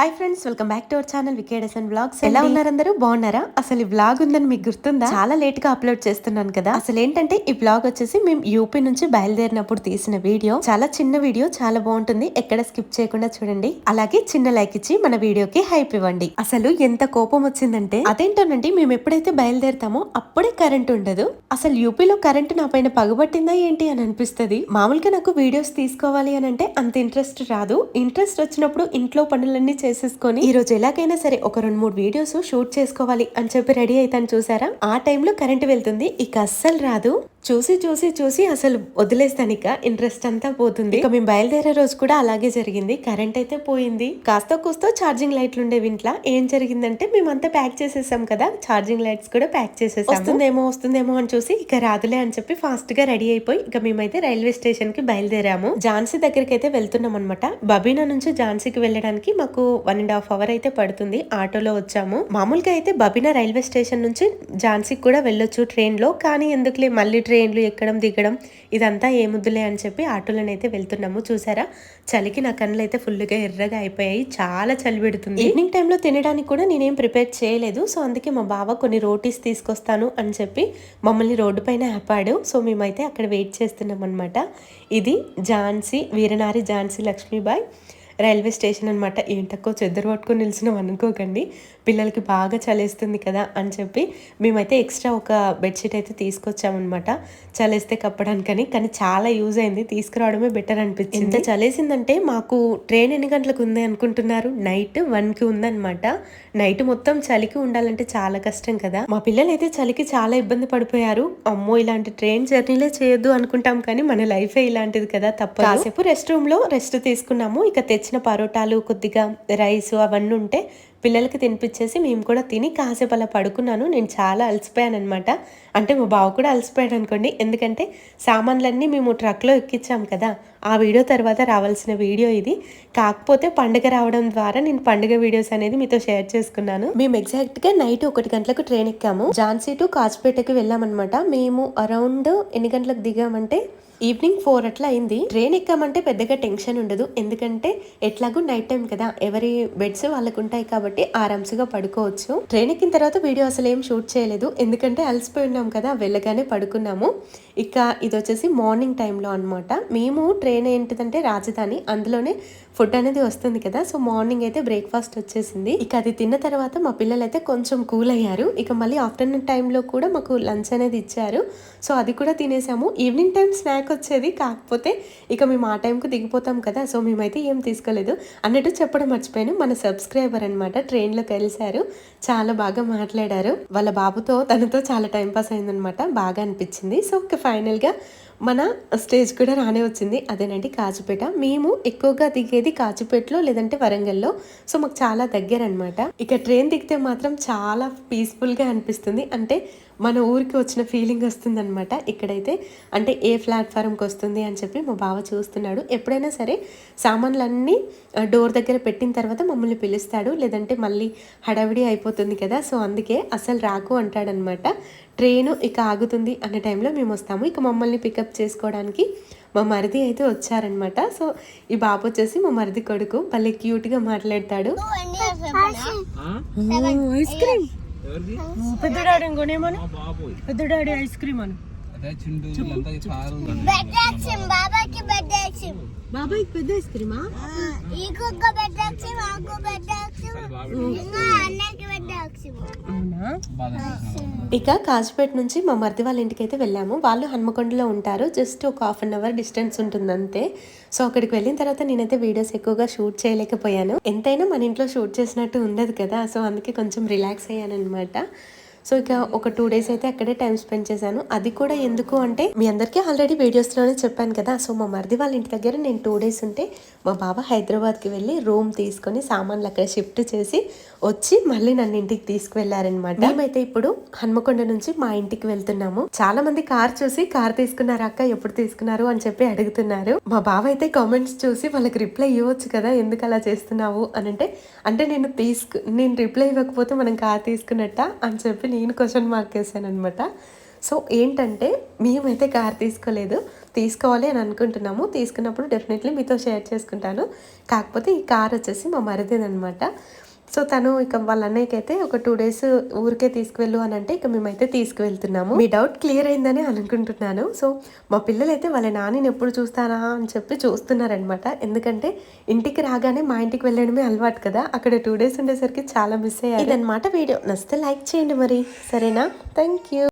Hi friends welcome back to our channel వికేడస్ and blogs ఎలా ఉన్నారు అందరూ బాగున్నారా? అసలు ఈ బ్లాగ్ ఉందని మీకు గుర్తుందా? చాలా లేట్గా అప్లోడ్ చేస్తున్నాను కదా. అసలు ఏంటంటే ఈ బ్లాగ్ వచ్చేసి మేము యూపీ నుంచి బయలుదేరినప్పుడు తీసిన వీడియో. చాలా చిన్న వీడియో చాలా బాగుంటుంది. ఎక్కడ స్కిప్ చేయకుండా చూడండి. అలాగే చిన్న లైక్ ఇచ్చి మన వీడియోకి హైప్ ఇవ్వండి. అసలు ఎంత కోపం వచ్చిందంటే అదేంటోనండి మేము ఎప్పుడైతే బయలుదేరుతామో అప్పుడే కరెంట్ ఉండదు. అసలు యూపీలో కరెంట్ నా పైన పగబట్టిందా ఏంటి అని అనిపిస్తుంది. మామూలుగా నాకు వీడియోస్ తీసుకోవాలి అని అంటే అంత ఇంట్రెస్ట్ రాదు. ఇంట్రెస్ట్ వచ్చినప్పుడు ఇంట్లో పనులన్నీ చేసేసుకొని ఈ రోజు ఎలాగైనా సరే ఒక రెండు మూడు వీడియోస్ షూట్ చేసుకోవాలి అని చెప్పి రెడీ అవుతాను చూసారా? ఆ టైంలో కరెంట్ వెళ్తుంది ఇక అస్సలు రాదు. చూసి చూసి చూసి అసలు వదిలేస్తాను ఇక. ఇంట్రెస్ట్ అంతా పోతుంది. ఇక మేము బయలుదేరే రోజు కూడా అలాగే జరిగింది. కరెంట్ అయితే పోయింది. కాస్త కూస్తో ఛార్జింగ్ లైట్లు ఉండేవి ఇంట్లో. ఏం జరిగిందంటే మేమంతా ప్యాక్ చేసేసాం కదా. ఛార్జింగ్ లైట్స్ కూడా ప్యాక్ చేసేసాం వస్తుందేమో వస్తుందేమో అని చూసి ఇక రాదులే అని చెప్పి ఫాస్ట్గా రెడీ అయిపోయి ఇక మేమైతే రైల్వే స్టేషన్కి బయలుదేరాము. ఝాన్సీ దగ్గరికి అయితే వెళ్తున్నాం అనమాట బబీనా నుంచి ఝాన్సీకి వెళ్ళడానికి మాకు వన్ అండ్ హాఫ్ అవర్ అయితే పడుతుంది. ఆటోలో వచ్చాము. మామూలుగా అయితే బబీనా రైల్వే స్టేషన్ నుంచి ఝాన్సీకి కూడా వెళ్ళొచ్చు ట్రైన్లో. కానీ ఎందుకులే మళ్ళీ ట్రైన్లు ఎక్కడం దిగడం ఇదంతా ఏముద్దులే అని చెప్పి ఆటోలోనైతే వెళ్తున్నాము. చూసారా? చలికి నా కళ్ళు అయితే ఫుల్గా ఎర్రగా అయిపోయాయి. చాలా చలి పెడుతుంది. ఈవినింగ్ టైంలో తినడానికి కూడా నేనేం ప్రిపేర్ చేయలేదు. సో అందుకే మా బావ కొన్ని రోటీస్ తీసుకొస్తాను అని చెప్పి మమ్మల్ని రోడ్డు పైన ఆపాడు. సో మేమైతే అక్కడ వెయిట్ చేస్తున్నాం అనమాట ఇది ఝాన్సీ వీరనారి ఝాన్సీ లక్ష్మీబాయ్. రైల్వే స్టేషన్ అనమాట ఏంటక్కో చెద్దరు పట్టుకొని నిలిచినాం అనుకోకండి. పిల్లలకి బాగా చలేస్తుంది కదా అని చెప్పి మేమైతే ఎక్స్ట్రా ఒక బెడ్షీట్ అయితే తీసుకొచ్చామన్నమాట. చలేస్తే కప్పడానికని. కానీ చాలా యూజ్ అయింది. తీసుకురావడమే బెటర్ అనిపించింది. ఎంత చలేసిందంటే మాకు ట్రైన్ ఎన్ని గంటలకు ఉంది అనుకుంటున్నారు? నైట్ వన్కి ఉందన్నమాట. నైట్ మొత్తం చలికి ఉండాలంటే చాలా కష్టం కదా. మా పిల్లలు అయితే చలికి చాలా ఇబ్బంది పడిపోయారు. అమ్మో ఇలాంటి ట్రైన్ జర్నీలే చేయొద్దు అనుకుంటాం కానీ మన లైఫే ఇలాంటిది కదా తప్ప కాసేపు రెస్ట్ రూమ్లో రెస్ట్ తీసుకున్నాము. ఇక తెచ్చిన పరోటాలు కొద్దిగా రైస్ అవన్నీ ఉంటే పిల్లలకి తినిపించేసి మేము కూడా తిని కాసేపు అలా పడుకున్నాను. నేను చాలా అలసిపోయాను అనమాట అంటే మా బావ కూడా అలసిపోయాడు అనుకోండి. ఎందుకంటే సామాన్లన్నీ మేము ట్రక్లో ఎక్కించాం కదా. ఆ వీడియో తర్వాత రావాల్సిన వీడియో ఇది. కాకపోతే పండుగ రావడం ద్వారా నేను పండుగ వీడియోస్ అనేది మీతో షేర్ చేసుకున్నాను. మేము ఎగ్జాక్ట్గా నైట్ ఒకటి గంటలకు ట్రైన్ ఎక్కాము. ఝాన్సీ టు కాచిపేటకి వెళ్ళామన్నమాట. మేము అరౌండ్ ఎన్ని గంటలకు దిగామంటే ఈవినింగ్ ఫోర్ అట్లా అయింది. ట్రైన్ ఎక్కామంటే పెద్దగా టెన్షన్ ఉండదు. ఎందుకంటే ఎట్లాగూ నైట్ టైం కదా. ఎవరి బెడ్స్ వాళ్ళకు ఉంటాయి కాబట్టి ఆరామ్స్గా పడుకోవచ్చు. ట్రైన్ ఎక్కిన తర్వాత వీడియో అసలు ఏం షూట్ చేయలేదు. ఎందుకంటే అలసిపోయి ఉన్నాం కదా. వెళ్ళగానే పడుకున్నాము. ఇక ఇది వచ్చేసి మార్నింగ్ టైంలో అనమాట మేము ట్రైన్ ఏంటిదంటే రాజధాని. అందులోనే ఫుడ్ అనేది వస్తుంది కదా. సో మార్నింగ్ అయితే బ్రేక్ఫాస్ట్ వచ్చేసింది. ఇక అది తిన్న తర్వాత మా పిల్లలు అయితే కొంచెం కూల్ అయ్యారు. ఇక మళ్ళీ ఆఫ్టర్నూన్ టైంలో కూడా మాకు లంచ్ అనేది ఇచ్చారు. సో అది కూడా తినేసాము. ఈవినింగ్ టైం స్నాక్ వచ్చేది. కాకపోతే ఇక మేము ఆ టైంకు దిగిపోతాం కదా సో మేమైతే ఏం తీసుకోలేదు. అన్నట్టు చెప్పడం మర్చిపోయాను. మన సబ్స్క్రైబర్ అనమాట ట్రైన్లో కలిశారు. చాలా బాగా మాట్లాడారు. వాళ్ళ బాబుతో తనతో చాలా టైం పాస్ అయిందనమాట బాగా అనిపించింది. సో ఫైనల్గా మన స్టేజ్ కూడా రానే వచ్చింది. అదేనండి కాచిపేట మేము ఎక్కువగా దిగేది కాచిపేటలో లేదంటే వరంగల్లో. సో మాకు చాలా దగ్గర అనమాట ఇక ట్రైన్ దిగితే మాత్రం చాలా పీస్ఫుల్గా అనిపిస్తుంది. అంటే మన ఊరికి వచ్చిన ఫీలింగ్ వస్తుంది అనమాట ఇక్కడైతే అంటే ఏ ప్లాట్ఫారంకి వస్తుంది అని చెప్పి మా బావ చూస్తున్నాడు. ఎప్పుడైనా సరే సామాన్లన్నీ డోర్ దగ్గర పెట్టిన తర్వాత మమ్మల్ని పిలుస్తాడు. లేదంటే మళ్ళీ హడావిడి అయిపోతుంది కదా. సో అందుకే అసలు రాకు అంటాడనమాట ట్రైన్ ఇక ఆగుతుంది అనే టైంలో మేము వస్తాము. ఇక మమ్మల్ని పికప్ చేసుకోవడానికి మా మరిది అయితే వచ్చారనమాట సో ఈ బాబు వచ్చేసి మా మరిది కొడుకు. భలే క్యూట్గా మాట్లాడతాడు. ఐస్ క్రీమ్ ఎవరిది పెద్ద డాడీ కొనేమను పెద్ద డాడీ ఐస్ క్రీమ్ అను. బాబాయ్ పెద్ద ఐస్ క్రీమా? అవునా? ఇక కాజుపేట నుంచి మా మరిది వాళ్ళ ఇంటికి అయితే వెళ్ళాము. వాళ్ళు హన్మకొండలో ఉంటారు. జస్ట్ ఒక హాఫ్ అన్ అవర్ డిస్టెన్స్ ఉంటుంది అంతే. సో అక్కడికి వెళ్ళిన తర్వాత నేనైతే వీడియోస్ ఎక్కువగా షూట్ చేయలేకపోయాను. ఎంతైనా మన ఇంట్లో షూట్ చేసినట్టు ఉండదు కదా. సో అందుకే కొంచెం రిలాక్స్ అయ్యాను అనమాట సో ఇక ఒక టూ డేస్ అయితే అక్కడే టైం స్పెండ్ చేశాను. అది కూడా ఎందుకు అంటే మీ అందరికీ ఆల్రెడీ వీడియోస్లోనే చెప్పాను కదా సో మా మరిది వాళ్ళ ఇంటి దగ్గర నేను టూ డేస్ ఉంటే మా బాబా హైదరాబాద్కి వెళ్ళి రూమ్ తీసుకొని సామాన్లు అక్కడ షిఫ్ట్ చేసి వచ్చి మళ్ళీ నన్ను ఇంటికి తీసుకువెళ్ళారనమాట మేమైతే ఇప్పుడు హన్మకొండ నుంచి మా ఇంటికి వెళ్తున్నాము. చాలా మంది కార్ చూసి కార్ తీసుకున్నారు అక్క? ఎప్పుడు తీసుకున్నారు? అని చెప్పి అడుగుతున్నారు. మా బావ అయితే కామెంట్స్ చూసి వాళ్ళకి రిప్లై ఇవ్వచ్చు కదా ఎందుకు అలా చేస్తున్నావు? అని అంటే అంటే నేను తీసుకు నేను రిప్లై ఇవ్వకపోతే మనం కార్ తీసుకున్నట్ట? అని చెప్పి నేను క్వశ్చన్ మార్క్ వేసాను అనమాట సో ఏంటంటే మేమైతే కార్ తీసుకోలేదు. తీసుకోవాలి అని అనుకుంటున్నాము. తీసుకున్నప్పుడు డెఫినెట్లీ మీతో షేర్ చేసుకుంటాను. కాకపోతే ఈ కార్ వచ్చేసి మా మరిదేదనమాట సో తను ఇక వాళ్ళ అన్నయ్యకి అయితే ఒక టూ డేస్ ఊరికే తీసుకువెళ్ళు అని అంటే ఇక మేమైతే తీసుకువెళ్తున్నాము. మీ డౌట్ క్లియర్ అయిందని అనుకుంటున్నాను. సో మా పిల్లలు అయితే వాళ్ళ నానిని ఎప్పుడు చూస్తానా అని చెప్పి చూస్తున్నారనమాట ఎందుకంటే ఇంటికి రాగానే మా ఇంటికి వెళ్ళడమే అలవాటు కదా. అక్కడ టూ డేస్ ఉండేసరికి చాలా మిస్ అయ్యారు. ఇదనమాట వీడియో. నచ్చితే లైక్ చేయండి మరి. సరేనా? Thank you